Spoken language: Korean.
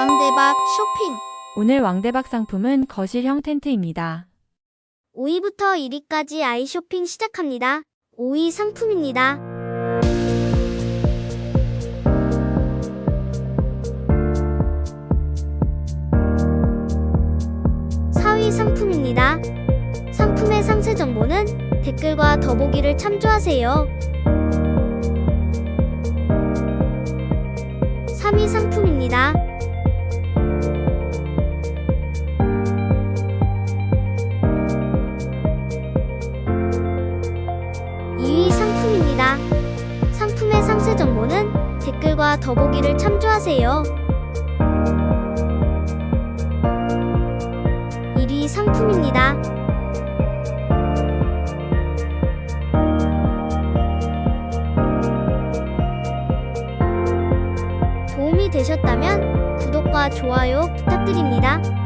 왕대박 쇼핑 오늘 왕대박 상품은 거실형 텐트입니다. 5위부터 1위까지 아이 쇼핑 시작합니다. 5위 상품입니다. 사위 상품입니다. 상품의 상세 정보는 댓글과 더보기를 참조하세요. 3위 상품입니다. 이위 상품입니다. 상품의 상세 정보는 댓글과 더보기를 참조하세요. 1위 상품입니다. 도움이 되셨다면 구독과 좋아요 부탁드립니다.